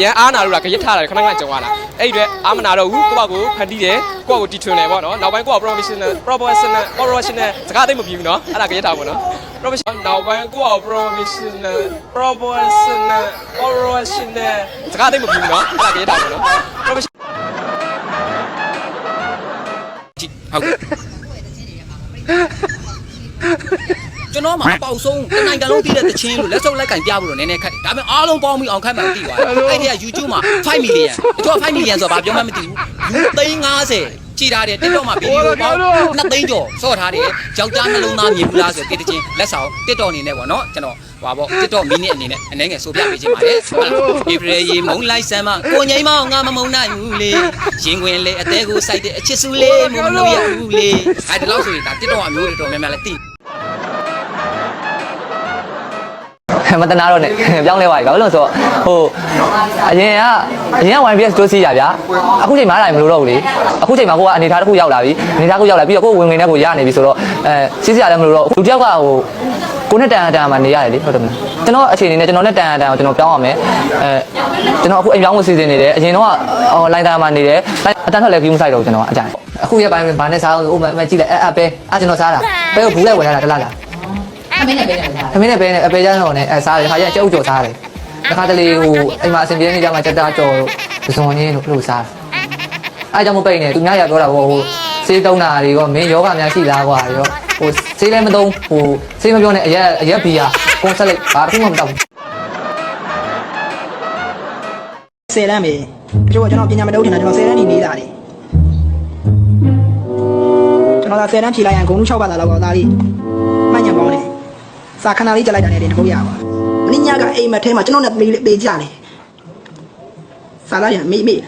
ရန်အားနာလို့လားခရက်ထားတာခဏခဏကြုံရတာအဲ့ဒီအတွက်အားမနာတော့ဘူးကိုယ့်ဘာကိုဖန်တီးတယ်ကိုယ့်ဘာကိုတီထွင်တယ်ပေါ့နော်နောက်ပိုင်းကိုယ့်ဘာ professional professional professional စကားသိမ့်မပြီးဘူးနော်အဲ့ဒါခရက်ထားပေါ့နော် professional နောက်ပိုင်းကိုယ့်ဘာ professional professional professional စကားသိမ့်မပြီးဘူးနော်အဲ့ဒါခရက်ထားပေါ့နော် professional ကြည့်ဟုတ်ကဲ့ ကျွန်တော်မှအပေါက်ဆုံးတစ်နိုင်ငံလုံးသိတဲ့တချင်းလို့လက်စုပ်လက်ကင်ပြဖို့တော့နည်းနည်းခက်တယ်ဒါပေမဲ့အားလုံးပေါင်းပြီးအောင်ခက်မှသိသွားတယ်အဲ့ဒီက YouTube မှာ5 million တို့က5 million ဆိုတာဘာပြောမှမသိဘူးလူ350ကြည်ထားတယ် TikTok မှာဗီဒီယိုပေါင်း2သိန်းကျော်ဆော့ထားတယ်ယောက်ျားနှလုံးသားမြင်ဘူးလားဆိုတဲ့တချင်းလက်ဆောင် TikTok အနေနဲ့ပေါ့နော်ကျွန်တော်ဟွာပေါ့ TikTok mini အနေနဲ့အနေငယ်ဆိုပြပေးခြင်းပါတယ်ဟုတ်လားဧပြီရေမုံလိုက်ဆမ်းမကိုငိမ့်မောင်ငါမမုံနိုင်ဘူးလေရင်ခွင်လေအသေးကိုစိုက်တဲ့အချစ်စုလေးမုံမလို့ရဘူးလေအဲ့ဒါလို့ဆိုရင်ဒါ TikTok အမျိုးတွေတော်များများလည်းသိ မတနာတော့နဲ့ပြောင်းလဲသွားပြီဘာလို့လဲဆိုတော့ဟိုအရင်ကအရင်က 1PS တိုးစီးရဗျာအခုချိန်မှာအဲ့ဒါမလို့တော့ဘူးလေအခုချိန်မှာကိုကအနေထားတစ်ခုရောက်လာပြီအနေထားတစ်ခုရောက်လာပြီးတော့ကိုယ်ဝင်ဝင်နဲ့ကိုရနေပြီဆိုတော့အဲစီးစီးရတယ်မလို့တော့လူတယောက်ကဟိုကိုနဲ့တန်တန်မှာနေရတယ်လေဟုတ်တယ်မလားကျွန်တော်အခြေအနေနဲ့ကျွန်တော်နဲ့တန်တန်ကိုကျွန်တော်ပြောင်းအောင်မယ်အဲကျွန်တော်အခုအိမ်ပြောင်းဝင်စီစဉ်နေတယ်အရင်တော့ဟိုလိုင်းတန်မှာနေတယ်အတန်းထွက်လည်းပြီးမဆိုင်တော့ကျွန်တော်အကြိုင်အခုရပိုင်းဘာနဲ့စားအောင်ဥမမကြည့်လိုက်အဲအပဲအဲကျွန်တော်စားတာပဲကိုဘူးလိုက်ဝင်လာတာတလားလား အမေနဲ့ပဲနဲ့ပဲ။သမီးနဲ့ပဲနဲ့အပေကျန်းတော်နဲ့အဲစားတယ်ခါကျကျုပ်ကြော်စားတယ်။တစ်ခါတလေဟိုအိမ်မှာအဆင်ပြေနေကြမှာချက်သားကြော်ပစုံရင်းလို့လို့စားတယ်။အဲကြောင့်မပိတ်နဲ့သူများရပြောတာပေါ့ဟိုစေးတုံးတာတွေရောမင်းယောဂများရှိလားကွာရောဟိုစေးလည်းမသုံးဟိုစေးမပြောနဲ့အရက်အရက်ဘီယာကွန်ဆက်လိုက်ဘာတစ်ခုမှမတောက်ဘူး ဆယ်တန်းပဲတချို့ကကျွန်တော်ပညာမတုံးထင်တာကျွန်တော်ဆယ်တန်းနေနေတာလေကျွန်တော်ကဆယ်တန်းဖြေလိုက်ရင်ဂုံလူ6ပါးသာလောက်ကသားလေးမှန်ညံကောင်းတယ် စာခဏလေးကြလိုက်တာနဲ့တင်တခုရပါမင်းညကအိမ်မက်ထဲမှာကျွန်တော်နဲ့ပေးပေးကြတယ်စာသားရမေ့မေ့